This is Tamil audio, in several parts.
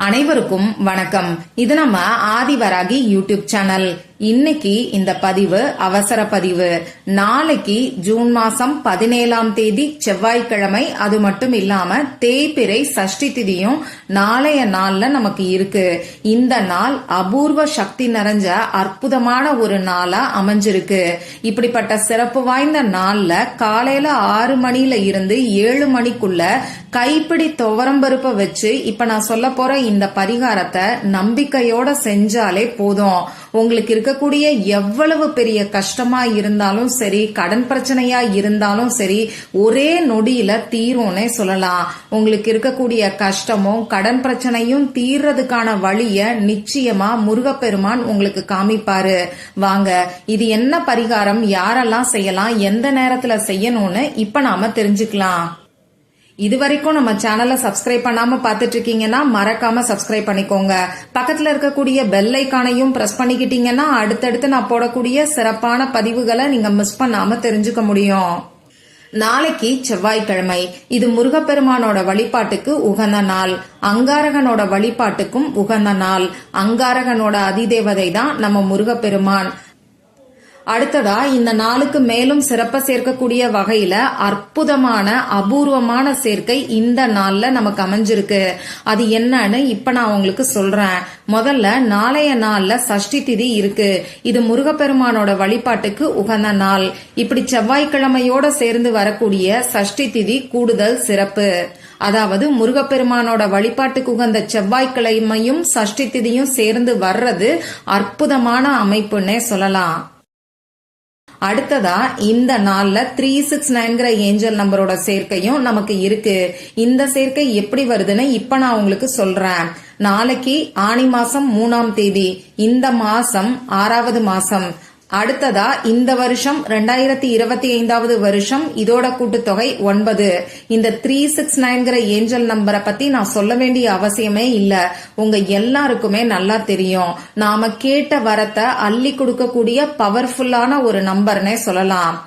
அனைவருக்கும் வணக்கம். இது நம்ம ஆதிவராகி யூடியூப் சேனல். இன்னைக்கு இந்த பதிவு அவசர பதிவு. நாளைக்கு ஜூன் மாசம் பதினேழாம் தேதி செவ்வாய்க்கிழமை. அது மட்டும் இல்லாம தேய்பிரை சஷ்டி திதியும் நாளைய நாள்ல நமக்கு இருக்கு. இந்த நாள் அபூர்வ சக்தி நிறைஞ்ச அற்புதமான ஒரு நாளா அமைஞ்சிருக்கு. இப்படிப்பட்ட சிறப்பு வாய்ந்த நாள்ல காலையில ஆறு மணில இருந்து ஏழு மணிக்குள்ள கைப்பிடி துவரம்பருப்பை வச்சு இப்ப நான் சொல்ல போற இந்த பரிகாரத்தை நம்பிக்கையோட செஞ்சாலே போதும். உங்களுக்கு இருக்கக்கூடிய எவ்வளவு பெரிய கஷ்டமா இருந்தாலும் சரி கடன் பிரச்சனையா இருந்தாலும் சரி ஒரே நொடியில தீரும்னே சொல்லலாம். உங்களுக்கு இருக்கக்கூடிய கஷ்டமும் கடன் பிரச்சனையும் தீர்றதுக்கான வழிய நிச்சயமா முருகப்பெருமான் உங்களுக்கு காமிப்பாரு. வாங்க இது என்ன பரிகாரம்? யாரெல்லாம் செய்யலாம்? எந்த நேரத்துல செய்யணும்னு இப்ப நாம தெரிஞ்சுக்கலாம். இது வரைக்கும் நம்ம சேனலை சப்ஸ்கிரைப் பண்ணாம பாத்துட்டு இருக்கீங்கன்னா மறக்காம சப்ஸ்கிரைப் பண்ணிக்கோங்க. பக்கத்துல இருக்கக்கூடிய பெல் ஐக்கானையும் பிரஸ் பண்ணிக்கிட்டீங்கன்னா அடுத்தடுத்து நான் போடக்கூடிய சிறப்பான பதிவுகளை நீங்க மிஸ் பண்ணாம தெரிஞ்சுக்க முடியும். நாளைக்கு செவ்வாய்க்கிழமை. இது முருகப்பெருமானோட வழிபாட்டுக்கு உகந்த நாள். அங்காரகனோட வழிபாட்டுக்கும் உகந்த நாள். அங்காரகனோட அதிதேவதை தான் நம்ம முருகப்பெருமான். அடுத்ததா இந்த நாளுக்கு மேலும் சிறப்ப சேர்க்கக்கூடிய வகையில அற்புதமான அபூர்வமான சேர்க்கை இந்த நாள்ல நமக்கு அமைஞ்சிருக்கு. அது என்னன்னு இப்ப நான் உங்களுக்கு சொல்றேன். முதல்ல நாளைய நாள்ல சஷ்டி திதி இருக்கு. இது முருகப்பெருமானோட வழிபாட்டுக்கு உகந்த நாள். இப்படி செவ்வாய்க்கிழமையோட சேர்ந்து வரக்கூடிய சஷ்டி திதி கூடுதல் சிறப்பு. அதாவது முருகப்பெருமானோட வழிபாட்டுக்கு உகந்த செவ்வாய்க்கிழமையும் சஷ்டி திதியும் சேர்ந்து வர்றது அற்புதமான அமைப்புன்னே சொல்லலாம். அடுத்ததா இந்த நாள்ல த்ரீ சிக்ஸ் நைன்கிற ஏஞ்சல் நம்பரோட சேர்க்கையும் நமக்கு இருக்கு. இந்த சேர்க்கை எப்படி வருதுன்னு இப்ப நான் உங்களுக்கு சொல்றேன். நாளைக்கு ஆணி மாசம் மூணாம் தேதி. இந்த மாசம் ஆறாவது மாசம். அடுத்ததா இந்த வருஷம் ரெண்டாயிரத்தி இருபத்தி ஐந்தாவது வருஷம் இதோட கூட்டுத்தொகை ஒன்பது. இந்த த்ரீ சிக்ஸ் நைன்கிற ஏஞ்சல் நம்பரை பத்தி நான் சொல்ல வேண்டிய அவசியமே இல்ல. உங்க எல்லாருக்குமே நல்லா தெரியும். நாம கேட்ட வரத்தை அள்ளி கொடுக்கக்கூடிய பவர்ஃபுல்லான ஒரு நம்பர்னே சொல்லலாம்.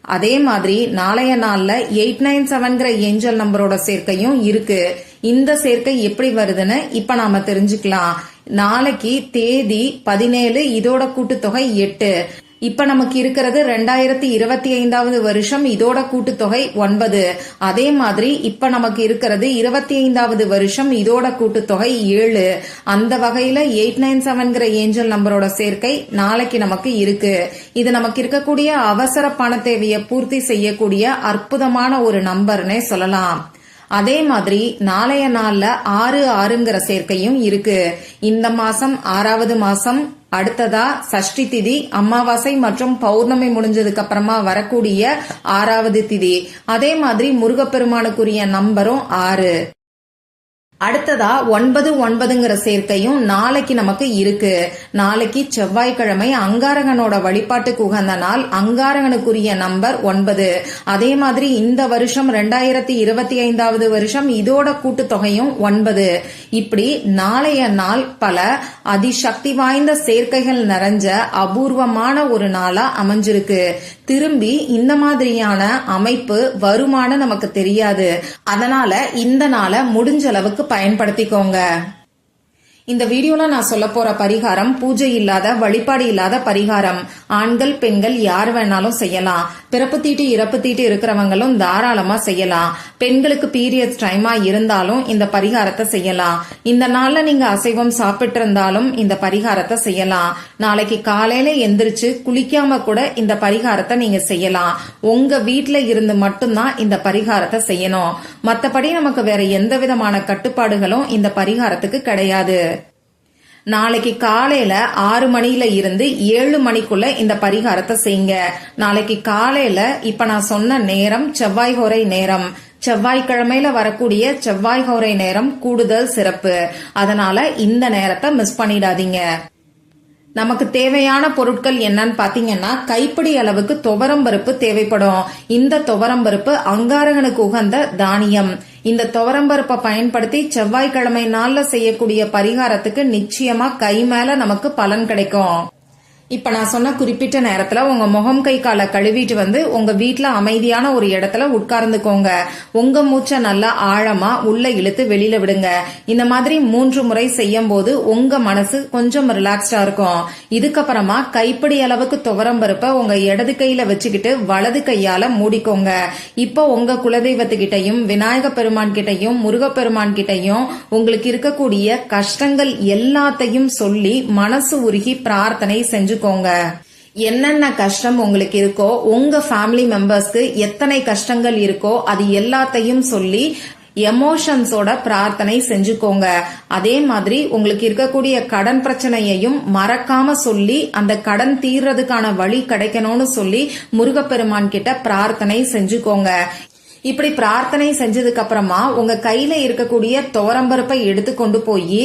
அதே மாதிரி நாளைய நாள்ல எயிட் நைன் செவன்கிற ஏஞ்சல் நம்பரோட சேர்க்கையும் இருக்கு. இந்த சேர்க்கை எப்படி வருதுன்னு இப்ப நாம தெரிஞ்சுக்கலாம். நாளைக்கு தேதி பதினேழு இதோட கூட்டுத்தொகை எட்டு. இப்ப நமக்கு இருக்கிறது ரெண்டாயிரத்தி இருபத்தி ஐந்தாவது வருஷம் இதோட கூட்டுத்தொகை ஒன்பது. அதே மாதிரி இப்ப நமக்கு இருக்கிறது இருபத்தி ஐந்தாவது வருஷம் இதோட கூட்டுத்தொகை ஏழு. அந்த வகையில எயிட் நைன் செவன்கிற ஏஞ்சல் நம்பரோட சேர்க்கை நாளைக்கு நமக்கு இருக்கு. இது நமக்கு இருக்கக்கூடிய அவசர பண தேவையை பூர்த்தி செய்யக்கூடிய அற்புதமான ஒரு நம்பர்னே சொல்லலாம். அதே மாதிரி நாளைய நாள்ல ஆறு ஆறுங்கிற சேர்க்கையும் இருக்கு. இந்த மாசம் ஆறாவது மாசம் அடுத்ததா சஷ்டி திதி அமாவாசை மற்றும் பௌர்ணமி முடிஞ்சதுக்கு அப்புறமா வரக்கூடிய ஆறாவது திதி. அதே மாதிரி முருகப்பெருமானுக்குரிய நம்பரும் ஆறு. அடுத்ததா ஒன்பது ஒன்பதுங்கிற சேர்க்கையும் நாளைக்கு நமக்கு இருக்கு. நாளைக்கு செவ்வாய்க்கிழமை அங்காரகனோட வழிபாட்டுக்கு உகந்த நாள் அங்காரகனுக்குரிய நம்பர் ஒன்பது. அதே மாதிரி இந்த வருஷம் ரெண்டாயிரத்தி இருபத்தி ஐந்தாவது வருஷம் இதோட கூட்டுத்தொகையும் ஒன்பது. இப்படி நாளைய நாள் பல அதிசக்தி வாய்ந்த சேர்க்கைகள் நிறைஞ்ச அபூர்வமான ஒரு நாளா அமைஞ்சிருக்கு. திரும்பி இந்த மாதிரியான அமைப்பு வருமானம் நமக்கு தெரியாது. அதனால இந்த நாளை முடிஞ்ச அளவுக்கு பயன்படுத்திக்கோங்க. இந்த வீடியோல நான் சொல்ல போற பரிகாரம் பூஜை இல்லாத வழிபாடு இல்லாத பரிகாரம். ஆண்கள் பெண்கள் யார் வேணாலும் செய்யலாம். பிறப்பு தீட்டு இறப்பு தீட்டு இருக்கிறவங்களும் தாராளமா செய்யலாம். பெண்களுக்கு பீரியட்ஸ் டைமா இருந்தாலும் இந்த பரிகாரத்தை செய்யலாம். இந்த நாள்ல நீங்க அசைவம் சாப்பிட்டு இருந்தாலும் இந்த பரிகாரத்தை செய்யலாம். நாளைக்கு காலையில எந்திரிச்சு குளிக்காம கூட இந்த பரிகாரத்தை நீங்க செய்யலாம். உங்க வீட்ல இருந்து மட்டும்தான் இந்த பரிகாரத்தை செய்யணும். மத்தபடி நமக்கு வேற எந்த விதமான கட்டுப்பாடுகளும் இந்த பரிகாரத்துக்கு கிடையாது. நாளைக்கு காலையில ஆறு மணியில இருந்து ஏழு மணிக்குள்ள இந்த பரிகாரத்தை செய்யுங்க. நாளைக்கு காலையில இப்ப நான் சொன்ன நேரம் செவ்வாய் ஹோரை நேரம். செவ்வாய்க்கிழமையில வரக்கூடிய செவ்வாய் ஹோரை நேரம் கூடுதல் சிறப்பு. அதனால இந்த நேரத்தை மிஸ் பண்ணிடாதீங்க. நமக்கு தேவையான பொருட்கள் என்னன்னு பாத்தீங்கன்னா கைப்பிடி அளவுக்கு துவரம் பருப்பு தேவைப்படும். இந்த துவரம் பருப்பு அங்காரகனுக்கு உகந்த தானியம். இந்த துவரம்பருப்பை பயன்படுத்தி செவ்வாய்க்கிழமை நாள்ல செய்யக்கூடிய பரிகாரத்துக்கு நிச்சயமா கை மேல நமக்கு பலன் கிடைக்கும். இப்ப நான் சொன்ன குறிப்பிட்ட நேரத்துல உங்க முகம் கை காலை கழுவிட்டு வந்து உங்க வீட்டில் அமைதியான ஒரு இடத்துல உட்கார்ந்துக்கோங்க. உங்க மூச்சை நல்லா ஆழமா உள்ள இழுத்து வெளியில விடுங்க. இந்த மாதிரி மூன்று முறை செய்யும் போது உங்க மனசு கொஞ்சம் ரிலாக்ஸ்டா இருக்கும். இதுக்கப்புறமா கைப்பிடி அளவுக்கு துவரம் பருப்பை உங்க இடது கையில வச்சுக்கிட்டு வலது கையால மூடிக்கோங்க. இப்போ உங்க குலதெய்வத்துக்கிட்டையும் விநாயக பெருமான் கிட்டையும் முருகப்பெருமான் கிட்டையும் உங்களுக்கு இருக்கக்கூடிய கஷ்டங்கள் எல்லாத்தையும் சொல்லி மனசு உருகி பிரார்த்தனை செஞ்சு செஞ்சுக்கோங்க என்னென்ன கஷ்டம் உங்களுக்கு இருக்கோ உங்க ஃபேமிலி மெம்பர்ஸ்க்கு எத்தனை கஷ்டங்கள் இருக்கோ அது எல்லாத்தையும் சொல்லி எமோஷன்ஸோட பிரார்த்தனை செஞ்சுக்கோங்க. அதே மாதிரி உங்களுக்கு இருக்கக்கூடிய கடன் பிரச்சனையையும் மறக்காம சொல்லி அந்த கடன் தீர்றதுக்கான வழி கிடைக்கணும்னு சொல்லி முருகப்பெருமான் கிட்ட பிரார்த்தனை செஞ்சுக்கோங்க. இப்படி பிரார்த்தனை செஞ்சதுக்கு அப்புறமா உங்க கையில இருக்கக்கூடிய துவரம்பருப்பை எடுத்து கொண்டு போய்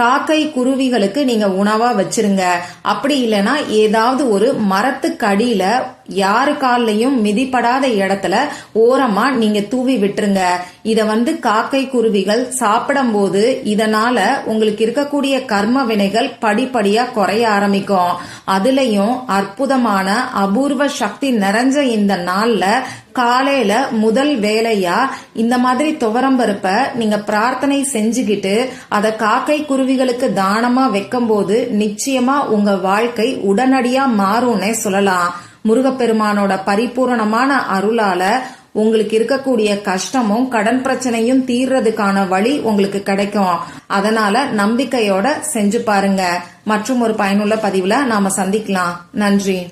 காக்கை குருவிகளுக்கு நீங்க உணவா வச்சிருங்க. அப்படி இல்லைன்னா ஏதாவது ஒரு மரத்துக்கடியில யாரு கால்லையும் மிதிப்படாத இடத்துல ஓரமா நீங்க தூவி விட்டுருங்க. இத வந்து காக்கை குருவிகள் சாப்பிடும்போது இதனால உங்களுக்கு இருக்கக்கூடிய கர்ம வினைகள் படிப்படியா குறைய ஆரம்பிக்கும். அதுலயும் அற்புதமான அபூர்வ சக்தி நிறைஞ்ச இந்த நாள்ல காலையில முதல் வேலையா இந்த மாதிரி துவரம்பருப்ப நீங்க பிரார்த்தனை செஞ்சுக்கிட்டு அத காக்கை குருவிகளுக்கு தானமா வைக்கும்போது நிச்சயமா உங்க வாழ்க்கை உடனடியா மாறும்னே சொல்லலாம். முருகப்பெருமானோட பரிபூரணமான அருளால உங்களுக்கு இருக்கக்கூடிய கஷ்டமும் கடன் பிரச்சனையும் தீர்றதுக்கான வழி உங்களுக்கு கிடைக்கும். அதனால நம்பிக்கையோட செஞ்சு பாருங்க. மற்றும் ஒரு பயனுள்ள பதிவுல நாம சந்திக்கலாம். நன்றி.